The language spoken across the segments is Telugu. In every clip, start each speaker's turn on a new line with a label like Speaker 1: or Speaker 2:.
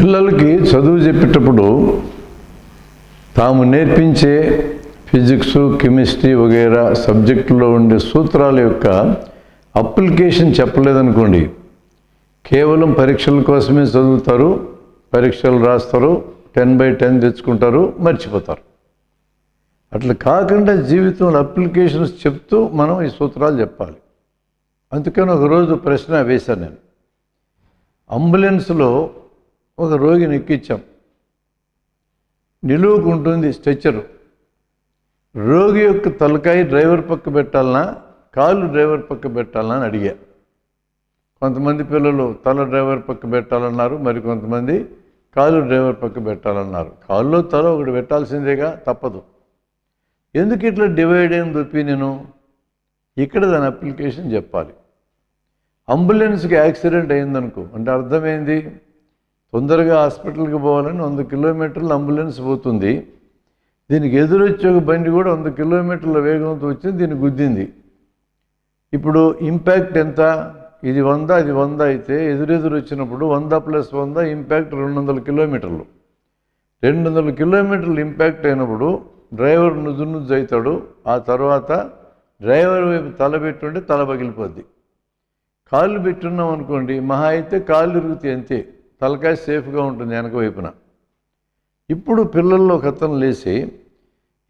Speaker 1: పిల్లలకి చదువు చెప్పేటప్పుడు తాము నేర్పించే ఫిజిక్స్ కెమిస్ట్రీ వగైరా సబ్జెక్టులో ఉండే సూత్రాల యొక్క అప్లికేషన్ చెప్పలేదనుకోండి. కేవలం పరీక్షల కోసమే చదువుతారు పరీక్షలు రాస్తారు టెన్ బై టెన్ తెచ్చుకుంటారు మర్చిపోతారు. అట్లా కాకుండా జీవితంలో అప్లికేషన్స్ చెప్తూ మనం ఈ సూత్రాలు చెప్పాలి. అందుకని ఒకరోజు ప్రశ్న వేశాను నేను. అంబులెన్స్లో ఒక రోగిని ఎక్కించాం నిలువుకు ఉంటుంది స్ట్రెచ్చరు. రోగి యొక్క తలకాయ డ్రైవర్ పక్క పెట్టాలనా కాలు డ్రైవర్ పక్క పెట్టాలనా అని అడిగా. కొంతమంది పిల్లలు తల డ్రైవర్ పక్క పెట్టాలన్నారు మరి కొంతమంది కాలు డ్రైవర్ పక్క పెట్టాలన్నారు. కాల్లో తల ఒకటి పెట్టాల్సిందేగా? తప్పదు. ఎందుకు ఇట్లా డివైడ్ అయిన ఒపీనియను ఇక్కడ దాని అప్లికేషన్ చెప్పాలి. అంబులెన్స్కి యాక్సిడెంట్ అయిందనుకో అంటే అర్థమైంది? తొందరగా హాస్పిటల్కి పోవాలని వంద కిలోమీటర్లు అంబులెన్స్ పోతుంది. దీనికి ఎదురొచ్చే ఒక బండి కూడా వంద కిలోమీటర్ల వేగంతో వచ్చింది దీన్ని గుద్దింది. ఇప్పుడు ఇంపాక్ట్ ఎంత? ఇది వంద అది వంద అయితే ఎదురెదురు వచ్చినప్పుడు వంద ప్లస్ వంద ఇంపాక్ట్ రెండు వందల కిలోమీటర్లు. రెండు వందల కిలోమీటర్లు ఇంపాక్ట్ అయినప్పుడు డ్రైవర్ నుజ్జు నుజ్జు అవుతాడు ఆ తర్వాత డ్రైవర్ వైపు తల పెట్టుంటే తల పగిలిపోద్ది. కాళ్ళు పెట్టున్నాం అనుకోండి మహా అయితే కాళ్ళు ఇరుగుతాయి అంతే. తలకాయ సేఫ్గా ఉంటుంది వెనక వైపున. ఇప్పుడు పిల్లల్లో ఒక అతను లేచి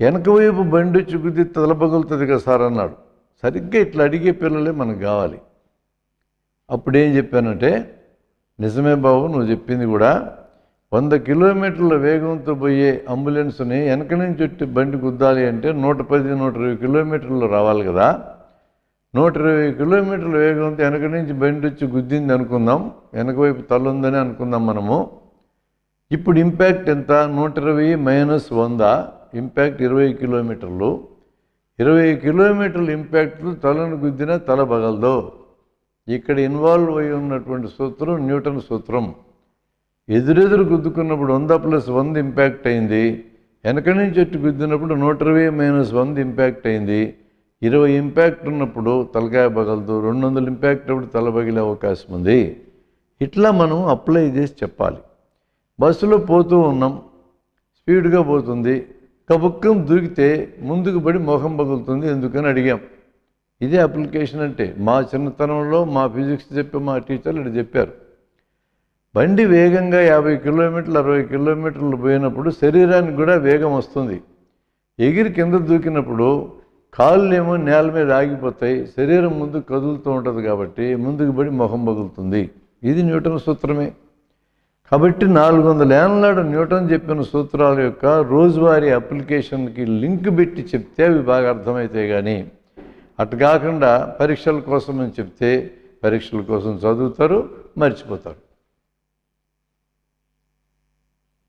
Speaker 1: వెనక వైపు బండి వచ్చి తలపగులుతుంది కదా సార్ అన్నాడు. సరిగ్గా ఇట్లా అడిగే పిల్లలే మనకు కావాలి. అప్పుడు ఏం చెప్పానంటే నిజమే బాబు నువ్వు చెప్పింది కూడా. వంద కిలోమీటర్ల వేగంతో పోయే అంబులెన్స్ని వెనక నుంచి బండి గుద్దాలి అంటే నూట పది నూట ఇరవై కిలోమీటర్లు రావాలి కదా. నూట ఇరవై కిలోమీటర్ల వేగంతో వెనక నుంచి బండి వచ్చి గుద్దింది అనుకుందాం. వెనక వైపు తల ఉందని అనుకుందాం మనము. ఇప్పుడు ఇంపాక్ట్ ఎంత? నూట ఇరవై మైనస్ వంద. ఇంపాక్ట్ ఇరవై కిలోమీటర్లు. ఇరవై కిలోమీటర్ల ఇంపాక్ట్లు తలను గుద్దినా తల బగలదు ఇక్కడ ఇన్వాల్వ్ అయి ఉన్నటువంటి సూత్రం న్యూటన్ సూత్రం. ఎదురెదురు గుద్దుకున్నప్పుడు వంద ప్లస్ వంద ఇంపాక్ట్ అయింది. వెనక నుంచి ఎట్టు గుద్దినప్పుడు నూట ఇరవై మైనస్ వంద ఇంపాక్ట్ అయింది. ఇరవై ఇంపాక్ట్ ఉన్నప్పుడు తలకాయ పగలదు రెండు వందల ఇంపాక్ట్ అప్పుడు తల పగిలే అవకాశం ఉంది. ఇట్లా మనం అప్లై చేసి చెప్పాలి. బస్సులో పోతూ ఉన్నాం స్పీడ్గా పోతుంది కబుక్కం దూకితే ముందుకు పడి మొహం పగులుతుంది ఎందుకని అడిగాం. ఇదే అప్లికేషన్ అంటే మా చిన్నతనంలో మా ఫిజిక్స్ చెప్పే మా టీచర్లు ఇటు చెప్పారు. బండి వేగంగా యాభై కిలోమీటర్లు అరవై కిలోమీటర్లు పోయినప్పుడు శరీరానికి కూడా వేగం వస్తుంది. ఎగిరి కింద దూకినప్పుడు కాళ్ళు ఏమో నేల మీద ఆగిపోతాయి శరీరం ముందుకు కదులుతూ ఉంటుంది కాబట్టి ముందుకు పడి మొహం పగులుతుంది. ఇది న్యూటన్ సూత్రమే. కాబట్టి నాలుగు వందల ఏళ్ళనాడు న్యూటన్ చెప్పిన సూత్రాల యొక్క రోజువారీ అప్లికేషన్కి లింక్ పెట్టి చెప్తే అవి బాగా అర్థమవుతాయి కానీ అటు కాకుండా పరీక్షల కోసం అని చెప్తే పరీక్షల కోసం చదువుతారు మర్చిపోతారు.